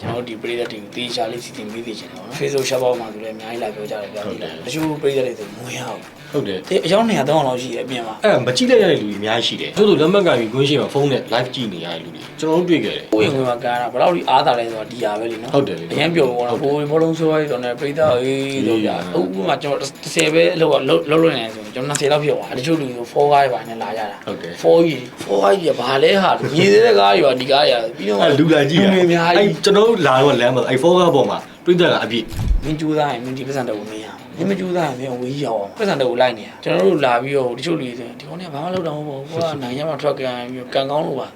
ကျွန်တော်တို့ဒီပရိသတ်တွေကိုတေးချာလေးစီစဉ်ပေးသိချင်တယ်ပေါ့နော် Facebook ရှော့ပေါက်မှာဆိုလည်းအများကြီးလာပြောကြတယ်ဗျာဒီလားတချို့ပရိသတ်တွေဆိုမဝင်ရဘူးဟုတ်တယ်တေးအယောက်200 300လောက်ရှိတယ်အပြင်မှာအဲ့ဒါမကြည့်လိုက်ရတဲ့လူတွေအများကြီးရှိတယ်သူတို့လက်မှတ်ကပြီးကွင်းရှိမှာဖုန်းနဲ့ live ကြည့်နေရတဲ့လူတွေကျွန်တော်တို့တွေ့ခဲ့တယ်ကိုယ့်ရင်ဝင်မှာကန်တာဘယ်လောက်ဒီအားသာလဲဆိုတာဒီဟာပဲလीနော်ဟုတ်တယ်လေအရင်ပြောတော့ဘိုးဘောလုံးဆိုးရဲတော့ねပရိသတ်အေးဆိုကြအခုကမှကျွန်တော်30ပဲလောက်လောက်လောက်လို့နေဆိုကျွန်တော်20လောက်ဖြစ်သွားတချို့လူတွေ4ကားတွေပါနဲ့လာကြတာဟုတ်တယ်4ကြီး4ကားကြီးကဘာလဲဟာမြည်သေးတဲ့ကားတွေပါဒီကားတွေကပြီးတော့အဲ့လူလာကြည့်လူတွေအများအဲ့ကြီးကျွန်တော်တို့လာတော့လမ်းမှာအဲ့4ကားပေါ်မှာတွေ့တဲ့ကအပြည့်မင်းကျူးသားရင်မင်းဒီပတ်စံတက်ကိုမင်းရမင်းမကျူးသားရင်မင်းဝေးရောက်အောင်ပတ်စံတက်ကိုလိုက်နေတာကျွန်တော်တို့လာပြီးတော့တချို့လူတွေဆိုရင်ဒီကောင်ကဘာမှလုပ်တော့မဟုတ်ဘူးကိုကနိုင်ရမှာထွက်ကန်ပြီးကန်ကောင်းလို့ပါ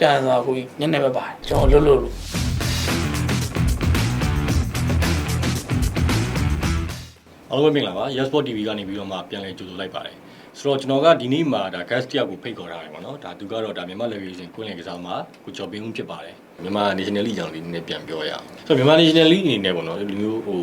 ကန်သွားကိုညနေပဲပါတယ်ကျွန်တော်လွတ်လွတ်လို့အားလုံးပဲမင်္ဂလာပါ Yes Sport TV ကနေပြီးတော့မှပြန်လည်ကြိုဆိုလိုက်ပါတယ်ဆိုတော့ကျွန်တော်ကဒီနေ့မှာဒါ guest တယောက်ကိုဖိတ်ခေါ်ထားတယ်ပေါ့နော်ဒါသူကတော့ဒါမြန်မာလက်ရွေးစင်ကွင်းလင်ကစားမှာကိုကျော်ပင်းဦးဖြစ်ပါတယ် မြန်မာ National League ကြောင့်လည်းနည်းနည်းပြန်ပြောရအောင်ဆိုတော့မြန်မာ National League အနေနဲ့ပေါ့နော်ဒီမျိုးဟို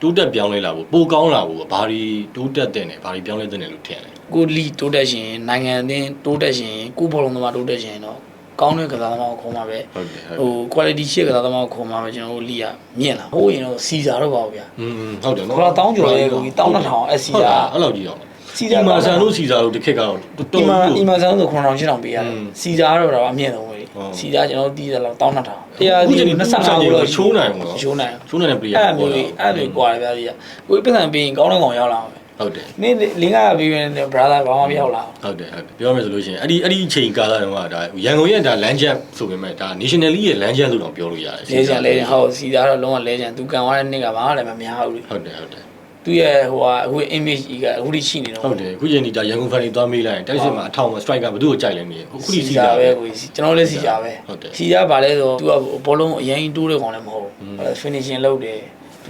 တိုးတက်ပြောင်းလဲလာဖို့ပိုကောင်းလာဖို့ဘာတွေတိုးတက်တဲ့နဲ့ဘာတွေပြောင်းလဲတဲ့နဲ့လို့ထင်တယ်ကိုလီတိုးတက်ရှင်နိုင်ငံအသင်းတိုးတက်ရှင်ကိုဘောလုံးသမားတိုးတက်ရှင်တော့ကောင်းတဲ့ကစားသမားကိုခေါ်မှာပဲဟုတ်တယ်ဟို quality ရှိကစားသမားကိုခေါ်မှာပဲကျွန်တော်တို့လီယာမြင့်လာဟိုရင်တော့စီစာတော့ပါဗျာอืมဟုတ်တယ်နော်ခေါ်တောင်းကျော်လေးကိုတောင်းနှစ်ထောင်အစီစာအဲ့လိုကြီးအောင်စီစာမာဆန်တို့စီစာတို့တစ်ခက်ကတော့တော်တော်အီမာအီမာဆန်တို့9000 8000ပေးရတယ်စီစာတော့တော့အမြင့်ဆုံး စီစာကျွန်တော်တို့တီးတယ်လောက်တောင်း2000တရားအခုဒီချိန်ဒီ25 25ကိုကိုတော့ချိုးနိုင်ဘူးနော်ချိုးနိုင်ချိုးနိုင်တဲ့ player အဲ့မျိုးလေးအဲ့မျိုးကွာတယ်ဗျာဒီကကိုယ်ပတ်စံပေးရင်ကောင်းတဲ့ကောင်ရောက်လာအောင်ပဲဟုတ်တယ်နင်းလင်းကပေးရင် brother ဘာမှမရောက်လာဘူးဟုတ်တယ်ဟုတ်တယ်ပြောရမယ်ဆိုလို့ရှိရင်အဲ့ဒီအဲ့ဒီအချိန်ကာလတုန်းကဒါရန်ကုန်ရဲ့ဒါလမ်းချက်ဆိုပေမဲ့ဒါ national league ရဲ့လမ်းချက်လို့တော့ပြောလို့ရတယ်လဲချင်လဲချင်ဟုတ်စီသားတော့လုံးဝလဲချင်သူကန်သွားတဲ့နေ့ကဘာမှလည်းမများဘူးလေဟုတ်တယ်ဟုတ်တယ် သူ့ရဲ့ဟိုဟာအခု image ကြီးကအခုထိရှိနေတော့ဟုတ်တယ်အခုယနေ့ဒီရန်ကုန်ဖန်တွေသွားမေးလိုက်ရင်တိုက်စစ်မှာအထောင်မှာ strike ကဘသူ့ကိုကြိုက်လဲမေးအခုထိစီတာပဲကိုကြီးကျွန်တော်လည်းစီတာပဲစီတာဗာလဲဆိုသူကဘောလုံးအရင်တိုးတဲ့ကောင်လည်းမဟုတ်ဘူး finishing လုပ်တယ်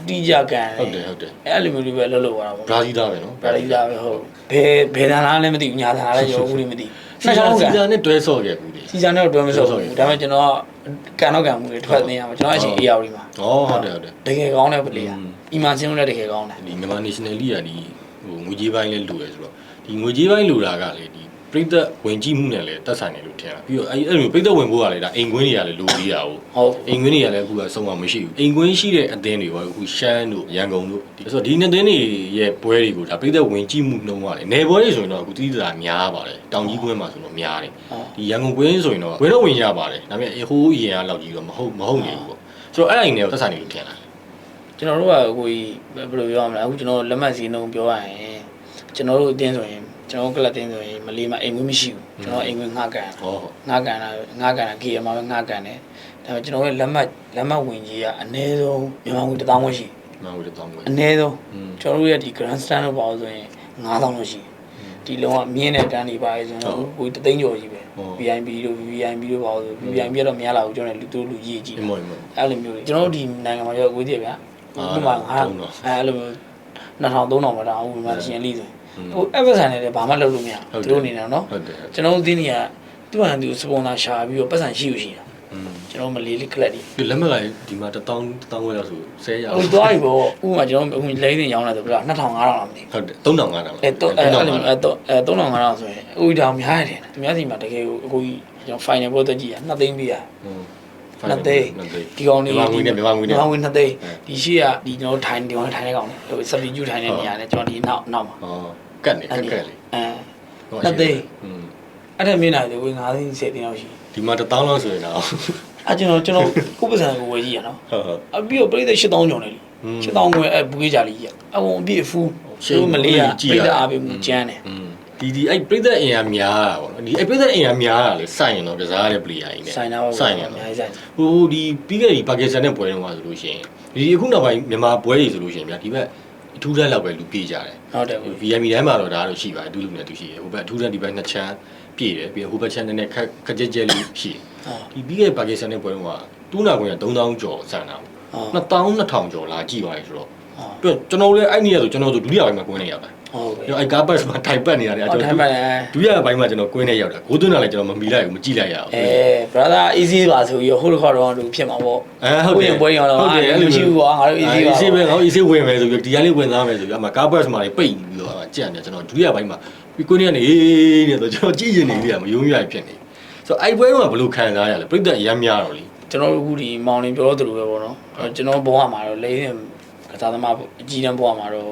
တိကြကန်ဟုတ်တယ်ဟုတ်တယ်အဲ့လိုမျိုးတွေပဲလှုပ်လှုပ်ရတာပေါ့ဘရာဇီးသားပဲနော်ဘရာဇီးသားပဲဟုတ်ဘယ်ဘယ်တန်လားလည်းမသိဘူးညာတန်လားလည်းရောဘူးလည်းမသိဘူးစီဇန်စီဇန်နဲ့တွဲဆော့ခဲ့ဘူးလေစီဇန်နဲ့တွဲမဆော့ဘူးဒါပေမဲ့ကျွန်တော်ကန်တော့ကန်မှုတွေထွက်သိရမှာကျွန်တော်အချိန်အေးရပြီမှာဟုတ်ဟုတ်တယ်ဟုတ်တယ်တကယ်ကောင်းတဲ့ပလေးอ่ะ အီမန်စင်းလည်းတကယ်ကောင်းတယ်ဒီမြန်မာ national league ကဒီဟိုငွေကြေးပိုင်းလဲလူရဆိုတော့ဒီငွေကြေးပိုင်းလူတာကလေဒီပြိသက်ဝင်ကြည့်မှုနဲ့လည်းတက်ဆိုင်တယ်လို့ထင်တာပြီးတော့အဲ့အဲ့လိုပြိသက်ဝင်ဖို့ကလေဒါအိမ်ကွင်းတွေကလည်းလူသေးတာဟုတ်ဟုတ်အိမ်ကွင်းတွေကလည်းအခုကဆုံးမမရှိဘူးအိမ်ကွင်းရှိတဲ့အသင်းတွေပေါ့အခုရှမ်းတို့ရန်ကုန်တို့ဒီဆိုတော့ဒီနှစ်သင်းတွေရဲ့ပွဲတွေကိုဒါပြိသက်ဝင်ကြည့်မှုနှုံးပါလေနေပွဲတွေဆိုရင်တော့အခုတိတိကျကျများပါတယ်တောင်ကြီးကွင်းမှာဆိုတော့များတယ်ဟုတ်ဒီရန်ကုန်ကွင်းဆိုရင်တော့ဝင်တော့ဝင်ရပါတယ်ဒါပေမဲ့ဟိုးအရင်ကလောက်ကြီးတော့မဟုတ်မဟုတ်နေဘူးပေါ့ဆိုတော့အဲ့အိမ်တွေကိုတက်ဆိုင်တယ်လို့ထင်တာ ကျွန်တော်တို့ကကိုကြီးဘယ်လိုပြောရမလဲအခုကျွန်တော်တို့လက်မှတ်စီနှုံပြောရရင်ကျွန်တော်တို့အတင်းဆိုရင်ကျွန်တော်တို့ကလပ်တင်းဆိုရင်မလေးမအိမ်ဝင်မရှိဘူးကျွန်တော်အိမ်ဝင်ငှားကန်ဟောဟုတ်ငှားကန်တာငှားကန်တာ KM မှာပဲငှားကန်တယ်ဒါပေမဲ့ကျွန်တော်ရဲ့လက်မှတ်လက်မှတ်ဝင်ကြီးကအနည်းဆုံးမြန်မာငွေ1000ဝန်းရှိမဟုတ်တော့တောင်းဝင်အနည်းဆုံးอืมကျွန်တော်တို့ရဲ့ဒီ Grand Stand လို့ပါလို့ဆိုရင်9000လို့ရှိတယ်ဒီလုံးဝမြင်းတဲ့တန်းတွေပါလေဆိုတော့ကိုတသိန်းကျော်ကြီးပဲ VIP တို့ VVIP တို့ပါလို့ VVIP ကတော့မရလာဘူးကျွန်တော်လည်းလူတို့လူကြီးကြီးအမောအမောအဲ့လိုမျိုးတွေကျွန်တော်တို့ဒီနိုင်ငံမှာရောက်ကိုကြည့်ဗျာအာ ဥပမာငါအဲအဲ့လို2000 3000ပါဒါဥပမာရှင်လီဆိုဟို Everson နဲ့လည်းဘာမှလုပ်လို့မရဘူးသူတို့နေတာနော်ကျွန်တော်တို့ဒီနေရာသူ့ဟန်သူစပွန်ဆာရှာပြီးတော့ပတ်စံရှိလို့ရှိတာကျွန်တော်မလီလေးကလပ်ကြီးလက်မလိုက်ဒီမှာ1000 1000ဝယ်လောက်ဆို1000ရအောင်ဟိုသွားပြီပေါ့ဥပမာကျွန်တော်အခုလဲနေရောင်းလာဆိုတော့2500လောက်မသိဟုတ်တယ်3500လောက်အဲ3500လောက်ဆိုရင်ဥပဒေအများကြီးတယ်သူများစီမှာတကယ်ကိုအခုကျွန်တော် final ပေါ်တက်ကြည့်ရ2သိန်းပေးရ 2သိန်းဒီကောင်လေးမြန်မာငွေနဲ့မြန်မာငွေနဲ့မြန်မာငွေ2သိန်းဒီရှိကဒီကျွန်တော်ထိုင်ဒီကောင်ထိုင်တဲ့ကောင်လေးဟိုစပီကျူထိုင်တဲ့နေရာနဲ့ကျွန်တော်ဒီနောက်နောက်မှာဟောကတ်နေကတ်ကတ်လေးအဲ2သိန်းအဲ့ဒါမြင်လာတယ်ဝင်5သိန်း10သိန်းလောက်ရှိဒီမှာ1000လောက်ဆိုရင်တော့အဲ့ကျွန်တော်ကျွန်တော်ကိုပစံကိုဝယ်ကြည့်ရနော်ဟုတ်ဟုတ်အပြီးတော့ပြိသက်8000ကျော်နေလေ8000ငွေအဲ့ဘူးကြီးကြလေးကြီးအကုန်အပြည့်အဖူးရှိမလေးကပြိသက်အားပေးမှုကျန်းတယ်อืม ဒီဒီအဲ့ပြိသက်အင်အားများတာပေါ့နော်ဒီအဲ့ပြိသက်အင်အားများတာလေစိုက်ရင်တော့ကစားရတဲ့ player ကြီးနဲ့ဆိုင်နာပါစိုက်ရင်အတော့များကြီးဆိုင်ဟိုဒီပြီးခဲ့ဒီပါကစ္စတန်နဲ့ပွဲတုန်းကဆိုလို့ရှိရင်ဒီအခုနောက်ပိုင်းမြန်မာပွဲတွေဆိုလို့ရှိရင်ဗျာဒီဘက်အထူးတန်းလောက်ပဲလူပြေးကြတယ်ဟုတ်တယ်ကို VIP တိုင်းမှာတော့ဒါတော့ရှိပါတယ်အတူလူနဲ့တူရှိတယ်ဟိုဘက်အထူးတန်းဒီဘက်နှစ်ချမ်းပြည့်တယ်ပြီးတော့ဟိုဘက်ချမ်းနည်းနည်းခက်ခက်ကြဲကြဲလေးရှိတယ်ဟုတ်ဒီပြီးခဲ့ပါကစ္စတန်နဲ့ပွဲတုန်းကတူးနာကွင်းက3000ကျော်ဆန်တာပေါ့ဟုတ်2000 2000ကျော်လာကြည့်ပါလေဆိုတော့ဟုတ်ပြကျွန်တော်လည်းအဲ့နေ့ကဆိုကျွန်တော်ဆိုဒုတိယပိုင်းမှာကွင်းနေရောက်တာ ဟုတ်ကဲ့ကျွန်တော်အဲ့ကားပတ်မှာထိုင်ပတ်နေရတယ်ဟုတ်ကျွန်ထိုင်ပတ်နေဒုတိယပိုင်းမှာကျွန်တော်ကွင်းနေရောက်တာဂိုးသွင်းတာလည်းကျွန်တော်မမီလိုက်ဘူးမကြည့်လိုက်ရအောင်အဲ brother easy ပါဆိုပြီးဟိုတစ်ခါတော့သူဖြစ်မှာပေါ့အဲဟုတ်တယ်ပွဲရင်တော့ဟုတ်တယ်အားမရှိဘူးကွာငါတို့ easy ပါ easy ပဲငါတို့ easy ဝင်မယ်ဆိုပြီးဒီကလေးဝင်သားမယ်ဆိုပြီးအမှကားပတ်မှာလည်းပိတ်ပြီးတော့ကြက်နေကျွန်တော်ဒုတိယပိုင်းမှာပြီးကွင်းနေကနေအေးနေတော့ကျွန်တော်ကြည့်ရင်နေလေးကမယုံရဖြစ်နေဆိုတော့အဲ့ပွဲကဘယ်လိုခံစားရလဲပြိတ္တရမ်းများတော့လေတကျွန်တော်တို့အခုဒီမောင်လင်းပြောတော့တူပဲပေါ့နော်အဲ့တော့ကျွန်တော်ဘဝမှာတော့လေးရင်ကစားသမားအကြီးတန်းဘဝမှာတော့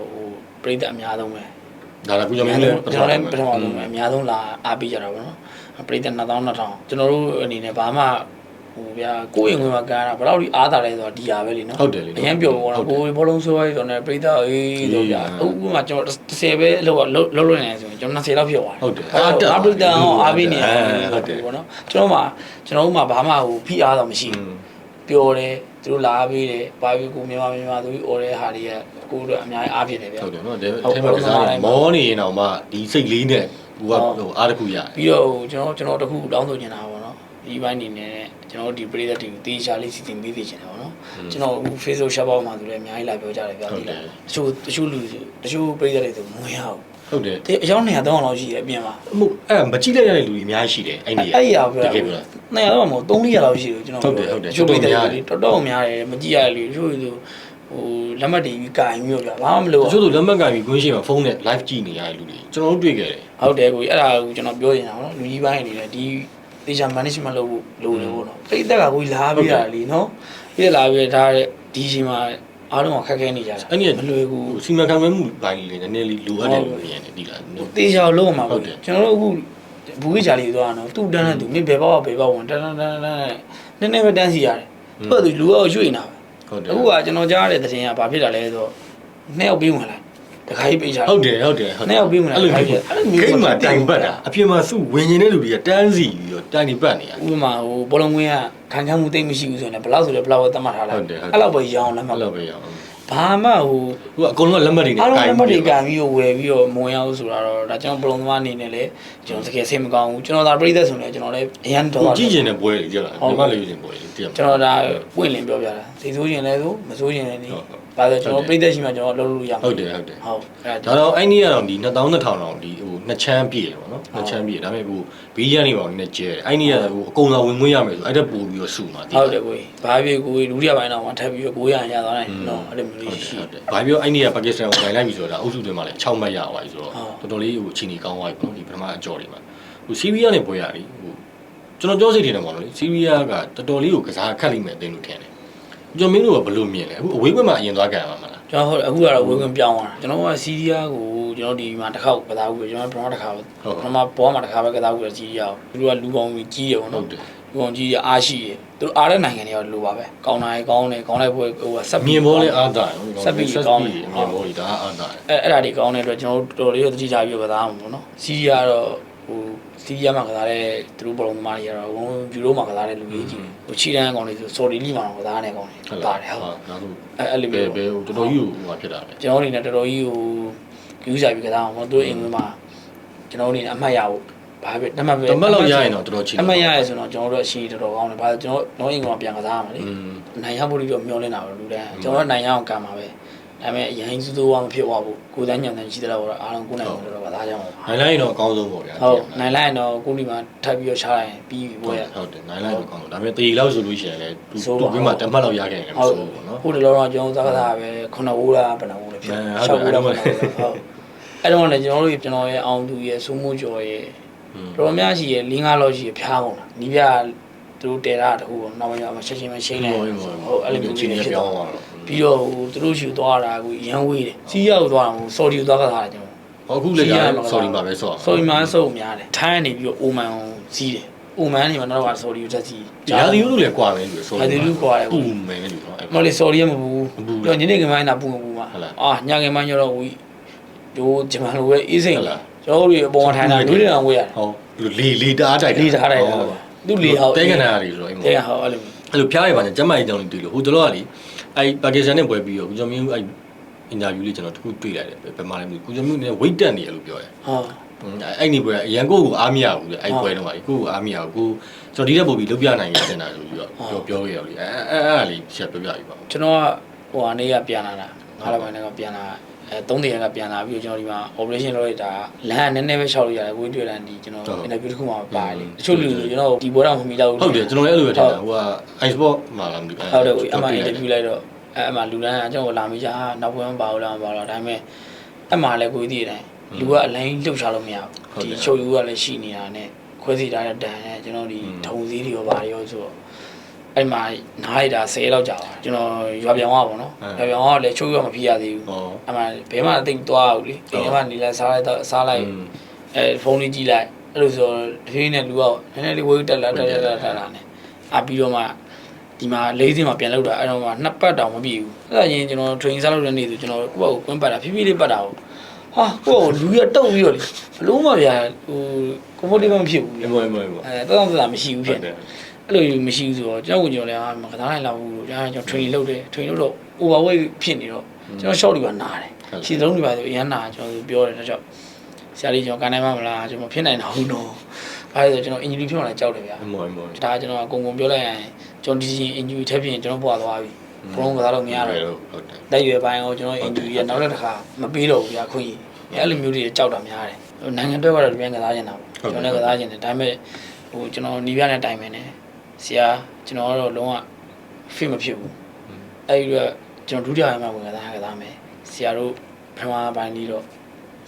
ဟိုပြိတ္တအများဆုံးပဲဒါလည်းကုကျော်မအင်းများလည်းဆုံးကျွန်တော်လည်းပထမဆုံးပဲအများဆုံးလာအားပေးကြတာပေါ့နော်ပြိတ္တ2000 2000ကျွန်တော်တို့အနေနဲ့ဘာမှဟိုဗျာကိုယ့်အိမ်ဝင်မှာကမ်းတာဘယ်တော့ဒီအားသာလဲဆိုတော့ဒီဟာပဲလीနော်ဟုတ်တယ်လေအရင်ပြောပေါ့နော်ကိုယ်ဘောလုံးဆိုးရဲဆိုတော့ပြိတ္တအေးဆိုဗျာအခုမှကျွန်တော်30ပဲလောက်လောက်လောက်လွတ်နေဆိုရင်ကျွန်တော်20လောက်ဖြစ်သွားတယ်ဟုတ်တယ်အားတက်အားပြိတ္တအောင်အားပေးနေတယ်ဟုတ်တယ်ပေါ့နော်ကျွန်တော်မှကျွန်တော်တို့မှဘာမှဟိုဖိအားတော့မရှိဘူးပျော်တယ် သူတို့လာပေးတယ်ဘာပြီးကိုမြန်မာမြန်မာသူကြီးអော်တဲ့ဟာတွေကကိုတို့အများကြီးအားဖြစ်တယ်ဗျာဟုတ်တယ်နော်ဒါအဲမှာကစားတယ်မောနေရင်တော့မှဒီစိတ်လေးနဲ့ဟိုကဟိုအားတစ်ခုရတယ်ပြီးတော့ဟိုကျွန်တော်ကျွန်တော်တခုတောင်းဆိုချင်တာပေါ့နော်ဒီဘိုင်းနေနဲ့ကျွန်တော်ဒီပရိသတ်တွေကိုတေးချာလေးစီစဉ်ပေးသိချင်တယ်ပေါ့နော်ကျွန်တော်အခု Facebook shop ပေါ်မှာဆိုလည်းအများကြီးလာပြောကြတယ်ဗျာဒီလားတချို့တချို့လူတချို့ပရိသတ်တွေဆိုမဝင်ရဘူး ဟုတ်တယ်တေးအယောက်200 300လောက်ရှိတယ်အပြင်မှာအမှုအဲ့မကြည့်လိုက်ရတဲ့လူတွေအများကြီးရှိတယ်အဲ့ဒီအဲ့ဒီအောင်ပြောတတာကယ်ပြောတာ200လောက်မဟုတ်300လောက်ရှိတယ်ကျွန်တော်ဟုတ်တယ်ဟုတ်တယ်တချို့ပရိသတ်တော်တော်များတယ်တွေတော်တော်များတယ်မကြည့်ရလေတချို့ဆိုဟိုလက်မှတ်တွေပြီးကင်မျိုးဗျာဘာမှမလုပ်တဘူးချို့ဆိုလက်မှတ်ကင်ပြီးကွင်းရှိမှာဖုန်းနဲ့ live ကြည့်နေရတဲ့လူတွေကျွန်တော်တို့တွေ့ခဲ့တယ်ဟုတ်တယ်ကိုကြီးအဲ့ဒါကိုကျွန်တော်ပြောနေတာပေါ့နော်လူကြီးပိုင်းအနေနဲ့ဒီတေချာ management လုပ်ဖို့လိုတယ်ပေါ့နော်ပိတ်သက်ကကိုကြီးလာပြီးတာလीနော်ပြီးတော့လာပြီးထားတဲ့ဒီချိန်မှာ အားလုံးကခက်ခဲနေကြတာအဲ့ဒီမလွယ်ဘူးဟိုစီမံခန့်ခွဲမှုဘိုင်းလေးနည်းနည်းလေးလိုအပ်တယ်လို့မြင်တယ်ဒီလားတေချာကိုလုံးအောင်ပါဟုပေါ့တ်တယ်ကျွန်တော်တို့အခုဘူးကြီးချာလေးသွားတာနော်သူ့တန်းတဲ့သူမင်းဘယ်ဘောက်ဘယ်ဘောက်ဝင်တန်းတန်းတန်းတန်းနည်းနည်းပဲတန်းစီရတယ်သူ့ကသူလူအောက်ရွှေ့နေတာပဲဟုတ်တယ်အခုကကျွန်တော်ကြားရတဲ့သတင်းကဘာဖြစ်တာလဲဆိုတော့နှစ်ယောက်ပြီးဝင်လာ တခါကြီးပိတ်ချတာဟုတ်တယ်ဟုတ်တယ်ဟုတ်နှစ်ယောက်ပြီးမလားအဲ့လိုအဲ့မျိုးလိုမျိုးဂိမ်းမှာတိုင်ပတ်တာအပြင်မှာစုဝင်နေတဲ့လူတွေကတန်းစီပြီးတော့တိုင်နေပတ်နေရဥပမာဟိုဘောလုံးကွင်းကခံခံမှုတိတ်မရှိဘူးဆိုရင်လည်းဘယ်လောက်ဆိုလဲဘယ်လောက်ပဲသတ်မှတ်ထားလိုက်ဟုတ်တယ်ဟုတ်တယ်အဲ့လောက်ပဲရောင်းလက်မှအဲ့တ်လိုပဲရအောင်ဘာမှဟိုဟိုကအကုန်လုံးကလက်မှတ်တွေနဲ့အားလုံးတိုင်လက်မှတ်တွေကန်ပြီးတော့ဝယ်ပြီးတော့မဝင်ရဘူးဆိုတာတော့ဒါကျွန်တော်ဘလုံးသမားအနေနဲ့လည်းကျွန်တော်တကယ်စိတ်မကောင်းဘူးကျွန်တော်ဒါပြိသက်ဆိုရင်လည်းကျွန်တော်လည်းအရန်တော့ဟိုကြည့်ကျင်တဲ့ပွဲတွေကြလားဒီမှာလည်းယူကျင်ပွဲတွေတည်ရမှာကျွန်တော်ဒါပွင့်လင်းပြောပြတာစိတ်ဆိုးရင်လည်းဆိုမဆိုးရင်လည်းနေဟုတ်ဟုတ် ဘာလို့ကျွန်တော်ပြိသက်ရှိမှကျွန်တော်လုပ်လို့ရမှာဟုတ်တယ်ဟုတ်တယ်ဟုတ်အဲ့ဒါတော့အဲ့ဒီကတော့ဒီ2000 2000တောင်ဒီဟိုနှစ်ချမ်းပြည့်တယ်ပေါ့နော်နှစ်ချမ်းပြည့်ဒါပေမဲ့ဟိုဘီးရန်နေပါဦးနည်းကျဲတယ်အဲ့ဒီကဟိုအကုန်လုံးဝင်မွေးရမယ်ဆိုအဲ့ဒါပို့ပြီးတော့စုမှာဟုတ်တယ်ကိုကြီးဘာဖြစ်ကိုကြီးလူရပိုင်းတော့မှထပ်ပြီးတော့ကိုရရသွားနိုင်တော့အဲ့လိုမျိုးဟုတ်လေးတယ်ရှိဟုတ်တယ်ဘာပြောအဲ့ဒီကပါကစ္စတန်ကိုဝင်လိုက်ပြီဆိုတာအုပ်စုတွေမှာလည်း6မှတ်ရသွားပြီဆိုတော့ဟုတ်တော်တော်လေးဟိုအချိန်ကြီးကောင်းသွားပြီပေါ့နော်ဒီပထမအကြော်တွေမှာဟိုစီးရီးယားနဲ့ပွဲရပြီဟိုကျွန်တော်ပြောစိတ်ထင်တယ်ပေါ့နော်လေစီးရီးယားကတော်တော်လေးကိုကစားခက်လိမ့်မယ်အသိလို့ထင်တယ် ကျွန်တော်မင်းတို့ကဘယ်လိုမြင်လဲအခုအဝေးဘက်မှာအရင်သွားကြရမှာမလားကျွန်တော်ဟုတ်အခုကတော့ဝေခွင့်ပြောင်းသွားတာကျွန်တော်ကစီးရီးယားကိုကျွန်တော်ဒီမှာတစ်ခေါက်ကစားဘူးကျွန်တော်ပထမတစ်ခါပဲပထမဘောမှာတစ်ခါပဲကစားဘူးစီးရီးယားကိုသူတို့ကလူကောင်းကြီးကြီးတယ်ပေါ့နော်ဟုတ်တယ်လူကောင်းကြီးရအားရှိတယ်သူတို့အားတဲ့နိုင်ငံတွေကလိုပါပဲကောင်းတိုင်းကောင်းတယ်ကောင်းလိုက်ပွဲဟိုဆက်မြင်ဘောလဲအားသာတယ်ဆက်ပြီးကောင်းတယ်မြင်ဘောကြီးဒါအားသာတယ်အဲအဲ့ဒါတွေကောင်းတဲ့အတွက်ကျွန်တော်တို့တော်တော်လေးတော့တတိကြပြီးကစားမှာပေါ့နော်စီးရီးယားတော့ဟို စီးရီးယားမှာကစားတဲ့သူတို့ဘောလုံးသမားတွေကတော့ဝန်ယူရိုမှာကစားတဲ့လူကြီးကြီးဟိုချီတန်းကောင်တွေဆိုဆော်ဒီလီမှာကစားတဲ့ကောင်တွေဟုတ်ပါလားတယ်ဟုတ်ဒါဆိုအဲအဲ့လိုဘယ်မျိုးဘယ်ဟိုတော်တော်ကြီးဟိုဟာဖြစ်တာလေကျွန်တော်အနေနဲ့တော်တော်ကြီးဟိုယူစားပြီးကစားအောင်ပေါ့သူတို့အိမ်ဝင်မှာကျွန်တော်အနေနဲ့အမှတ်ရဖို့ဘာပဲတမတ်ပဲတမက်လောက်ရရင်တော့တော်တော်ချင်းအမှတ်ရရဲဆိုတော့ကျွန်တော်တို့အရှိတော်တော်ကောင်းတယ်ဘာလို့ကျွန်တော်တော့အိမ်ကပြန်ကစားရမှာလေอืมနိုင်ရဖို့လို့တော့မျောလင်းတာပဲလူတန်းကျွန်တော်နိုင်ရအောင်ကံပါပဲ ဒါပေမဲ့အရင်စူးစူးဝါမဖြစ်သွားဘူးကိုယ်တန်းညံတန်းရှိတဲ့တော့အားလုံးကိုနိုင်တယ်တော့ကစားကြမှာပါနိုင်လိုက်ရင်တော့အကောင်းဆုံးပေါ့ဗျာဟုတ်နိုင်လိုက်ရင်တော့ကိုဒီမှာထပ်ပြီးတော့ချလိုက်ရင်ပြီးပြီဟုတ်ပွဲတယ်ဟုတ်တယ်နိုင်လိုက်တော့ကောင်းတယ်ဒါပေမဲ့တေလောက်ဆိုလို့ရှိရင်လည်းသူဆိုးသူပါပြီးမှတမက်လောက်ရခဲ့ရင်ဟုတ်ဆိုးပေါ့နော်ဟုတ်တယ်လို့တော့ကျွန်တော်သက္ကသပဲခုနဝိုးလားဘယ်နှဝိုးလဲဖြစ်အဲ၆ဟုတ်ဝိုးတယ်လားဘယ်နှဝိုးလဲဟုတ်အဲ့တော့လည်းကျွန်တော်တို့ကျွန်တော်ရဲ့အောင်သူရဲ့စိုးမိုးကျော်ရဲ့อืมတော်တော်များရှိရဲ့၄၅လောက်ရှိရဲ့ဖျားကုန်တာနီးပြသူတို့တဲတာတခုပေါ့နောက်ပိုင်းမှာချက်ချင်းပဲရှင်းလိုက်ဟုတ်ဟုတ်အဲ့လိုမျိုးချင်းကြီးနေဖြစ်ပြောသွားင်းသွားတော့ ပြီးတော့ဟိုသူတို့ရှူသွားတာကိုရန်ဝေးတယ်စီးရောက်သွားတာမဟုတ်ဆော်ဒီကိုသွားကစားတာကျွန်တော်ဟောအခုလည်းကြာဆော်ဒီမှာပဲဆော့ဆော်ဒီမှာစုံများတယ်ထိုင်းကနေပြီးတော့အိုမန်ကိုစီးတယ်အိုမန်နေမှာတော့ကဆော်ဒီကိုတက်စီးရာသီဥတုလည်းကွာမယ်လို့ဆော်ရာသီဥတုကွာတယ်ပူမယ်လို့နော်မလေးဆော်ဒီရမဘူးမပူဘူးတော့ညနေကမိုင်းတာပူမပူမှာဟုတ်လားအာညကမိုင်းကျတော့ဝီဒိုဂျမန်လိုပဲအေးစိမ့်ဟုတ်လာလားကျွန်တော်တို့အပေါ်မှာထိုင်တာလူတွေတောင်ဝေးရတယ်ဟောလေလေတားတိုက်လေးထားတယ်သူလေဟောတဲကနာရီဆိုတော့တဲကဟောအဲ့လိုအဲ့လိုဖျားရပါနဲ့ကျမကြီးတောင်းနေတွေ့လို့ဟိုတလောကလေ အဲ့ပါကစ္စတန်နဲ့ပွဲပြီးတော့ကိုကျော်မင်းအဲ့အင်တာဗျူးလေးကျွန်တော်တခုတွေ့လိုက်တယ်ဘယ်မှာလဲမသိဘူးကိုကျော်မင်းနဲ့ weight တက်နေရလို့ပြောတယ်ဟာအဲ့ဒီပွဲအရန်ကိုကိုအားမရဘူးလေအဲ့ပွဲတော့ပါကိုကိုအားမရဘူးကိုကျွန်တော်ဒီတက်ပို့ပြီးလုပ်ပြနိုင်ရတဲ့နာဆိုပြီးတော့ပြောပြောခဲ့ရလေအဲ့အဲ့အဲ့လေးချက်ပြောပြပြီပါကျွန်တော်ကဟိုအနေကပြန်လာတာငါးလပိုင်းကပြန်လာ အဲ၃တရက်ကပြန်လာပြီးတော့ကျွန်တော်ဒီမှာ operation လုပ်ရတာလမ်းကနည်းနည်းပဲရှောက်လို့ရတယ်ကိုတွေ့တယ်ဒီကျွန်တော် interview တစ်ခုမှပါတယ်လေတချို့လူတွေကျွန်တော်ဒီဘောတော့မမီတော့ဟုတ်တယ်ကျွန်တော်လည်းအဲ့လိုပဲထင်တာဟိုက ice sport မှာလာမသိဘူးဟုတ်တယ်ကိုအမှ interview လိုက်တော့အဲအမှလူတန်းကကျွန်တော်လာမိကြဟာနောက်ပွဲမပါဘူးလားမပါတော့ဒါပေမဲ့အမှလည်းကိုသိတယ်လူကအလိုင်းလှုပ်ရှားလို့မရဘူးဒီချုပ်ယူကလည်းရှိနေတာနဲ့ခွဲစီထားတဲ့တန်နဲ့ကျွန်တော်ဒီထုံစည်းတွေရောပါရောဆိုတော့ အဲ့မှာနားရတာ10လောက်ကြာပါကျွန်တော်ရွာပြောင်းသွားပါတော့ရွာပြောင်းသွားလည်းချိုးရွာမဖြစ်ရသေးဘူးဟောအဲ့မှာဘယ်မှအသိသွားဘူးလေအိမ်ထဲမှာနေလဲစားလိုက်တော့စားလိုက်အဲဖုန်းလေးကြည့်လိုက်အဲ့လိုဆိုတဖြည်းနဲ့လူကနည်းနည်းလေးဝေးတက်လာတက်လာတက်လာနဲ့အပြီးတော့မှဒီမှာလေးစင်းမှာပြန်လောက်တာအဲ့တော့မှနှစ်ပတ်တောင်မပြည့်ဘူးအဲ့ဒါရင်ကျွန်တော် train စားလို့တဲ့နေ့ဆိုကျွန်တော်ကိုယ့်ဘာကိုကွင်းပတ်တာဖြည်းဖြည်းလေးပတ်တာဟုတ်ဟာကိုယ့်ကိုလူရတုံပြီးတော့လေဘလို့မှဗျာဟို comfortable မဖြစ်ဘူးလေအမေအမေအမေအဲတောင်းတတာမရှိဘူးဟုဖြစ်တ်တနေယ် အဲ့လိုမရှိဘူးဆိုတော့ကျွန်တော်ကကျွန်တော်လည်းအာမကစားနိုင်လောက်ဘူးလို့ကျွန်တော် train လုပ်တယ် train လုပ်တော့ overweight ဖြစ်နေတော့ကျွန်တော် short တွေပါနားတယ်ခြေသုံးတွေပါဆိုအရန်နာကျွန်တော်ပြောတယ်ဒါကြောင့်ဆရာလေးကျွန်တော်ကန်နိုင်မှာမလားကျွန်တော်ဖြစ်နိုင်တာဟုတ်တော့ဘာလဲဆိုကျွန်တော် injury ဖြစ်မှလည်းကြောက်တယ်ဗျာအမေအမေဒါကျွန်တော်အကုန်ကုန်ပြောလိုက်ရင်ကျွန်တော်ဒီချင်း injury ထက်ဖြစ်ရင်ကျွန်တော်ပွားသွားပြီဘုံကစားလို့မရတော့ဘူးဟုတ်တယ်လက်ရွယ်ပိုင်းကိုကျွန်တော် injury ရနောက်တစ်ခါမပေးတော့ဘူးဗျာခွင့်ရအဲ့လိုမျိုးတွေကြောက်တာများတယ်နိုင်ငံတွက်ကတော့ပြန်ကစားနေတာပေါ့ကျွန်တော်လည်းကစားခြင်းတယ်ဒါပေမဲ့ဟိုကျွန်တော်နီးပြတဲ့တိုင်ပဲね ဆရာကျွန်တော်ကတော့လုံးဝ fit မဖြစ်ဘူးအဲ့ဒီတော့ကျွန်တော်ဒုတိယပိုင်းမှာဝင်ကစားကစားမယ်ဆရာတို့ပထမပိုင်းလေးတော့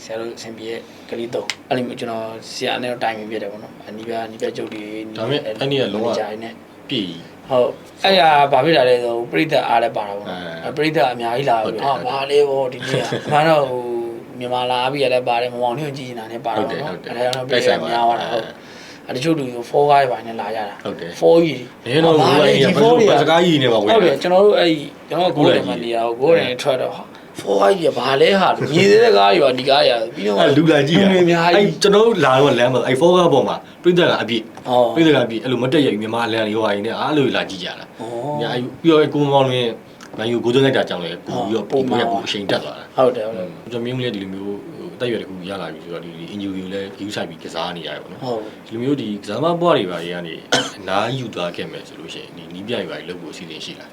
ဆရာတို့အဆင်ပြေတဲ့ကလေးတော့အဲ့လိုမျိုးကျွန်တော်ဆရာနဲ့တော့တိုင်ပင်ပြတယ်ပေါ့နော်အနီးပြနီးပြကျုပ်တွေဒါပေမဲ့အဲ့ဒီကလုံးဝဂျာနဲ့ပြည်ဟုတ်အဲ့ရဘာဖြစ်တာလဲဆိုပရိသတ်အားလည်းပါတာပေါ့နော်အဲပရိသတ်အများကြီးလာဟုတ်ပြီတယ်ဟာဘာလဲဗောဒီနေ့ကမှန်တော့ဟိုမြန်မာလာပြီးရလည်းပါတယ်မမောင်လေးကိုကြည့်နေတာနဲ့ပါတာဟုတ်တယ်ပေါ့ဟုတ်နော်တယ်အဲ့ဒါတော့ပြည့်စုံများသွားတာဟုတ်အဲ့ တချို့လူဆို4 guy ပိုင်းနဲ့လာကြတာဟုတ်တယ်4ကြီးနည်းတော့ဘုရားကြီးကဘယ်စကားကြီးနေပါဝယ်ဟုတ်တယ်ကျွန်တော်တို့အဲ့ကျွန်တော်ကိုယ်တိုင်မှနေရအောင်ကိုယ်တိုင်ထွက်တော့ဟာ4 guy ကြီးကဘာလဲဟာမြည်သေးတဲ့ကားကြီးပါဒီကားကြီးပြီးတော့အဲ့လူလာကြီးလူတွေအများအဲ့ကြီးကျွန်တော်တို့လာတော့လမ်းမှာအဲ့ဖောကားပေါ်မှာပြိတ္တကအပြည့်ဟောပြိတ္တကအပြည့်အဲ့လိုမတက်ရဘူးမြန်မာလမ်းလေးဟိုဟာကြီးနဲ့အားလို့လာကြည့်ကြတာဩညာပြီးတော့ကိုမောင်လင်းမန်ယူကိုသွင်းလိုက်တာကြောင့်လေကိုပြီးတော့ပုံပြပူအချိန်တက်သွားတာဟုတ်တယ်ဟုတ်တယ်ကျွန်တော်မျိုးလေးဒီလိုမျိုး အသက်အရွယ်တစ်ခုရလာပြီဆိုတော့ဒီ injury ကိုလည်း view ဆိုင်ပြီးကစားနေရတယ်ပေါ့နော်ဟုတ်ဒီလိုမျိုးဒီကစားမပွားတွေပါတွေကနေအနားယူသွားခဲ့မယ်ဆိုလို့ရှိရင်ဒီနီးပြတွေပါလုပ်ဖို့အစီအစဉ်ရှိလား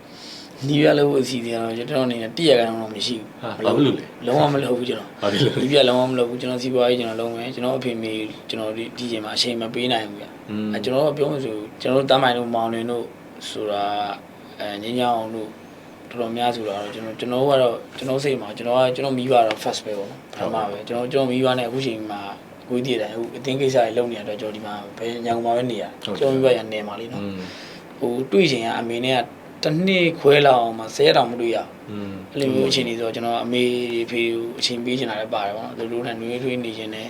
နီးရလို့အစီအစဉ်တော့ကျွန်တော်အနေနဲ့တည့်ရကန်တော့မရှိဘူးဟာဘာဖြစ်လို့လဲလုံးဝမလုပ်ဘူးကျွန်တော်ဘာဖြစ်လို့လဲဒီပြလုံးဝမလုပ်ဘူးကျွန်တော်စီးပွားရေးကျွန်တော်လုပ်မယ်ကျွန်တော်အဖေမေကျွန်တော်ဒီဒီချိန်မှာအချိန်မပေးနိုင်ဘူးဗျอืมအဲကျွန်တော်ကပြောမှဆိုကျွန်တော်တို့တမ်းမိုင်တို့မောင်လင်းတို့ဆိုတာအဲငင်းညောင်းတို့ တော်တော်များဆိုတော့ကျွန်တော်ကျွန်တော်ကတော့ကျွန်တော်စိတ်မှာကျွန်တော်ကကျွန်တော်မိဘတော့ first ပဲပေါ့ပထမပဲကျွန်တော်ကျွန်တော်မိဘနဲ့အခုချိန်မှာကိုကြီးတည်တယ်အခုအတင်းကိစ္စတွေလုပ်နေတဲ့အတွက်ကျွန်တော်ဒီမှာဘယ်ညောင်မှာပဲနေရကျွန်တော်မိဘရနေမှာလေးနော်ဟိုတွေ့ချိန်ကအမေနဲ့ကတနှစ်ခွဲလောက်အောင်မှဆဲတောင်မတွေ့ရအဲ့လိုမျိုးအချိန်နေဆိုတော့ကျွန်တော်အမေဖေကိုအချိန်ပေးချင်တာလည်းပါတယ်ပေါ့နော်သူတို့နဲ့နှွေးထွေးနေချင်တယ်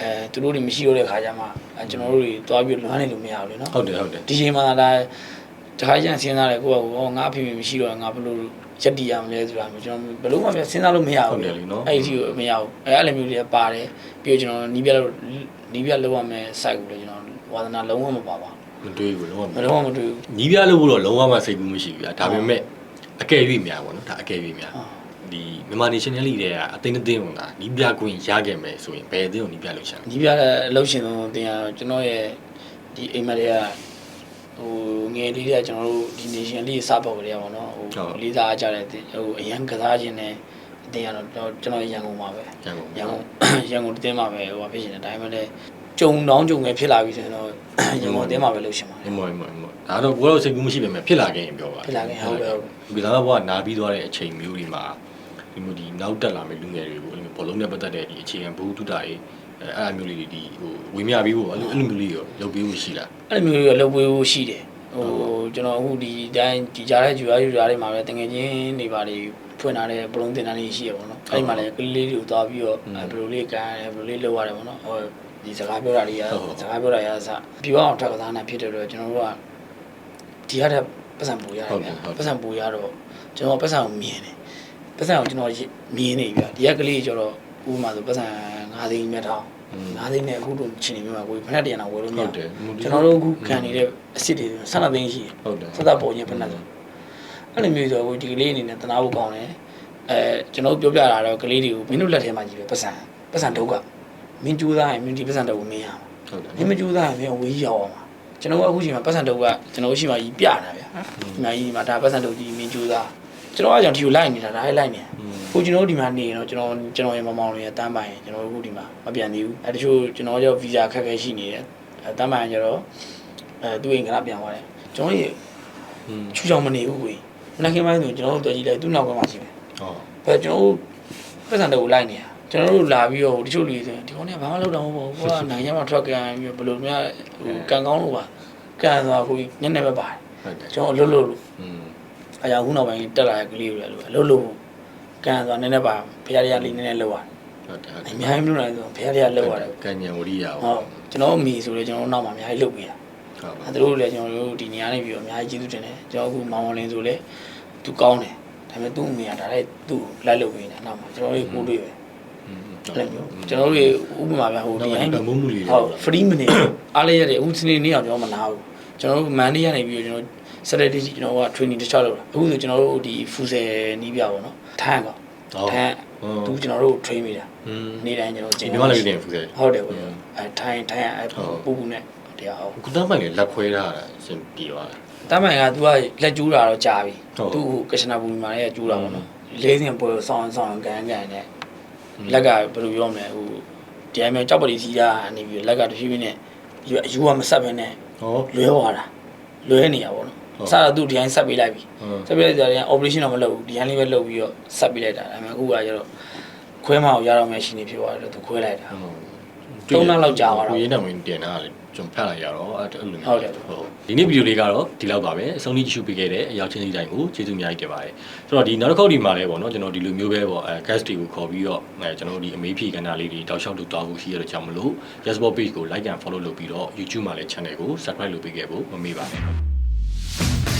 အဲသူတို့တွေမရှိတော့တဲ့ခါကျမှကျွန်တော်တို့တွေသွားပြီးလွမ်းနေလို့မရဘူးလေနော်ဟုတ်တယ်ဟုတ်တယ်ဒီချိန်မှာဒါ တခါကျရင်စဉ်းစားတယ်ကိုကဟောငါအဖေမေမရှိတော့ငါဘယ်လိုရက်တီရမလဲဆိုတာမျိုးကျွန်တော်ဘယ်လိုမှပြစဉ်းစားလို့မရဘူးဟုတ်တယ်လीနော်အဲ့ဒီကိုမရဘူးအဲအဲ့လိုမျိုးတွေပါတယ်ပြီးတော့ကျွန်တော်နီးပြလို့နီးပြလောက်ရမယ် site ကိုလည်းကျွန်တော်ဝါသနာလုံးဝမပါပါမတွေးဘူးလုံးဝဘူးလုံးဝမတွေ့ဘူးညီးပြလို့တော့လုံးဝမစိတ်ကူးမရှိဘူးဗျာဒါပေမဲ့အကယ်၍များပေါ့နော်ဒါအကယ်၍များဟုတ်ဒီမြန်မာနေရှင်နယ်လီတွေကအသိအသိဝင်တာညီးပြကွင်းရခဲ့မယ်ဆိုရင်ဘယ်အသိကိုညီးပြလို့ရှာလဲညီပြတဲ့အလုပ်ရှင်ဆုံးတင်ရတော့ကျွန်တော်ရဲ့ဒီအိမ်မက်က ဟိုငယ်လေးကကျွန်တော်တို့ဒီ nation လေးစပေါ့ကလေးပေါ့နော်ဟိုလေးစားကြတဲ့ဟိုအရန်ကစားခြင်းနဲ့အတင်ရတော့ကျွန်တော်ရန်ကုန်မှာပဲရန်ကုန်ရန်ကုန်ရန်ကုန်တင်းမှာပဲဟိုဖြစ်ရှင်တယ်ဒါပေမဲ့လည်းကြုံတောင်းကြုံငယ်ဖြစ်လာပြီဆိုရင်တော့ရန်ကုန်တင်းမှာပဲလုပ်ရှင်ပါအမေအမေအမေဒါတော့ကိုယ်တော့စိတ်ကူးမရှိပဲဖြစ်လာခဲ့ရင်ပြောပါဖြစ်လာခဲ့ဟုတ်ကဲ့ဟုတ်ကဲ့ဒီကစားဘွားနာပြီးသွားတဲ့အချိန်မျိုးတွေမှာဒီမျိုးဒီနောက်တက်လာမယ့်လူငယ်တွေကိုအဲ့လိုဘောလုံးနဲ့ပတ်သက်တဲ့ဒီအခြေခံဘုဒ္ဓတာတွေအဲ အဲ့အမျိုးလေးတွေဒီဟိုဝေမျှပြီးဖို့အဲ့လိုအဲ့လိုမျိုးလေးရောလုပ်ပြီးဖို့ရှိလားအဲ့လိုမျိုးတွေလုပ်ပေးဖို့ရှိတယ်ဟိုကျွန်တော်အခုဒီတိုင်းဒီကြားတဲ့ဂျူအားဂျူအားတွေမှာပဲတငယ်ချင်းတွေပါတွေဖွင့်လာတဲ့ဘလုံးတင်တန်းလေးရှိရပါတော့အဲ့ဒီမှာလည်းကလေးလေးတွေကိုသွားပြီးတော့ဘယ်လိုလေးကန်ရတယ်ဘယ်လိုလေးလုပ်ရတယ်ပေါ့နော်ဟိုဒီစကားပြောတာတွေကစကားပြောတာရအစပြအောင်ထက်ကစားနေဖြစ်တဲ့အတွက်ကျွန်တော်တို့ကဒီရတဲ့ပတ်စံပူရတယ်ဗျပတ်စံပူရတော့ကျွန်တော်ပတ်စံကိုမြင်တယ်ပတ်စံကိုကျွန်တော်မြင်နေပြီဗျဒီကကလေးကျတော့ ဥပမာဆိုပတ်စံ9သိန်းမြတ်ထောင်9သိန်းနဲ့အခုတို့ချင်းနေမှာကိုဖက်တရနာဝယ်လို့မရဟုတ်တယ်ကျွန်တော်တို့အခုခံနေတဲ့အစ်စ်တွေဆန္ဒသိန်းရှိတယ်ဟုတ်တယ်စသပုံချင်းဖက်နဲ့ဆိုအဲ့လိုမျိုးဆိုအခုဒီကလေးအနေနဲ့တနာဖို့ကောင်းတယ်အဲကျွန်တော်ပြောပြတာတော့ကလေးတွေကိုမင်းတို့လက်ထဲမှာကြီးပဲပတ်စံပတ်စံဒုက္ခမင်းကြိုးစားရင်မင်းဒီပတ်စံတော့မင်းရမှာဟုတ်တယ်မင်းမကြိုးစားရင်မင်းဝေးရောက်အောင်ပါကျွန်တော်ကအခုချိန်မှာပတ်စံဒုက္ခကျွန်တော်ရှိမှကြီးပြတာဗျာဒီမှာကြီးမှာဒါပတ်စံဒုက္ခကြီးမင်းကြိုးစား ကျွန်တော်ကကြောင့်ဒီကိုလိုက်နေတာဒါလည်းလိုက်နေခုကျွန်တော်ဒီမှာနေရင်တော့ကျွန်တော်ကျွန်တော်ရေမမောင်လေးတန်းပိုင်ကျွန်တော်အခုဒီမှာမပြန်သေးဘူးအဲတချို့ကျွန်တော်ကြောင့်ဗီဇာခက်ခဲရှိနေတယ်အဲတန်းပိုင်ကျတော့အဲသူ့အိမ်ကလာပြန်သွားတယ်ကျွန်တော်ရေ อืม ချူချောင်မနေဘူးကိုမနက်ခင်းပိုင်းဆိုကျွန်တော်တို့တွေ့ကြည့်လိုက်သူ့နောက်ကမှရှိတယ် ဟော ဘယ်ကျွန်တော်တို့ပတ်စံတော့လိုက်နေတာကျွန်တော်တို့လာပြီးတော့တချို့လူတွေဆိုဒီကောင်ကဘာမှလုပ်တော့မဟုတ်ဘူးကိုကနိုင်ငံမှာ truck ကန်ပြီးဘယ်လိုများဟိုကန်ကောင်းလို့ပါကန်သွားကိုညနေပဲပါတယ် ဟုတ်တယ် ကျွန်တော်အလုပ်လုပ်လို့ อืม အရာခုနောက်ပိုင်းတက်လာတဲ့ကလေးတွေလည်းအလုပ်လုပ်ကန်ဆိုတာနည်းနည်းပါဖရားတရားလေးနည်းနည်းလောက်ရတယ်ဟုတ်တယ်ဟုတ်တယ်အများကြီးမလုပ်နိုင်ဆိုဖရားတရားလောက်ရတယ်ကံဉဏ်ဝရိယဟုပေါ့တ်ကျွန်တော်အမိဆိုလည်းကျွန်တော်နောက်မှာအများကြီးလုပ်ပေးတာဟုတ်ပါအဲတို့လည်းကျွန်တော်တို့ဒီနေရာနေပြီးတော့အများကြီးကျေးဇူးတင်တယ်ကျွန်တော်အခုမောင်ဝလင်းဆိုလည်းသူကောင်းတယ်ဒါပေမဲ့သူ့အမိကဒါလည်းသူ့လိုက်လုပ်ပေးနေတာနောက်မှာကျွန်တော်တို့ကိုတွေးပဲอืมအဲ့လိုမျိုးကျွန်တော်တို့တွေဥပမာပြဟိုဒီဟိုင်းဗမိုးမှုလေးဟုတ် free minute အားလေးရတယ်အခုစနေနေ့အောင်ကျွန်တော်မနာဘူးကျွန်တော်တို့ Monday ကနေပြီးတော့ကျွန်တော် Saturday ကျွန်တော်က training တစ်ခြားလုပ်တာအခုဆိုကျွန်တော်တို့ဒီ Fusel နီးပြပါတော့ထိုင်းကောထိုင်းသူကျွန်တော်တို့ train မိတာ อืม နေ့တိုင်းကျွန်တော်ကျင်း ဒီမှာလည်းပြင်ဖူးတယ် ဟုတ်တယ်ဗျအဲထိုင်းထိုင်းအဲပူပူနဲ့တရားဟုတ် ကုသမိုင်လည်းလက်ခွဲထားတာအရှင်ပြေသွားတယ် တမ်းမိုင်က तू ကလက်ကျူးတာတော့ကြာပြီ ဟုတ် သူကရှနာဘူမာရဲ့ကျူးတာပေါ့နော်လေးစင်ပွဲဆောင်းဆောင်းကန်ကန်နဲ့လက်ကဘယ်လိုပြောမလဲဟိုဒီအမျိုးကြောက်ပတိစီးတာနေပြီးလက်ကတဖြည်းဖြည်းနဲ့ယူအယူကမဆက်ဘဲနဲ့ ဟော လွဲသွားတာလွဲနေရပါတော့ ဟုတ် စတာသူဒီတိုင်းဆက်ပေးလိုက်ပြီဟုတ်ဆက်ပေးလိုက်ကြတယ် operation တော့မလုပ်ဘူးဒီတိုင်းလေးပဲလုပ်ပြီးတော့ဆက်ပေးလိုက်တာဒါပေမဲ့အခုကကျတော့ခွဲမအောင်ရတော့မှရှိနေဖြစ်သွားတယ်သူခွဲလိုက်တာသုံးလလောက်ကြာသွားတာကိုရင်းတောင်ဝင်တင်တာလေကျွန်တော်ဖတ်လိုက်ရတော့အဲ့အဲ့လိုမျိုးဟုတ်တယ်ဟုတ်ဒီနေ့ဗီဒီယိုလေးကတော့ဒီလောက်ပါပဲအဆုံးထိကြည့်ရှုပေးခဲ့တဲ့အရောက်ချင်းစီတိုင်းကိုကျေးဇူးအများကြီးတင်ပါတယ်ဆိုတော့ဒီနောက်တစ်ခေါက်ဒီမှာလဲပေါ့နော်ကျွန်တော်ဒီလိုမျိုးပဲပေါ့အဲ guest တွေကိုခေါ်ပြီးတော့အဲကျွန်တော်တို့ဒီအမေးဖြေကဏ္ဍလေးတွေတောက်လျှောက်လုပ်သွားဖို့ရှိရတဲ့ကြောင့်မလို့ Jasper page ကို like and follow လုပ်ပြီးတော့ YouTube မှာလည်း channel ကို subscribe လုပ်ပေးခဲ့ဖို့မမေ့ပါနဲ့ Bye.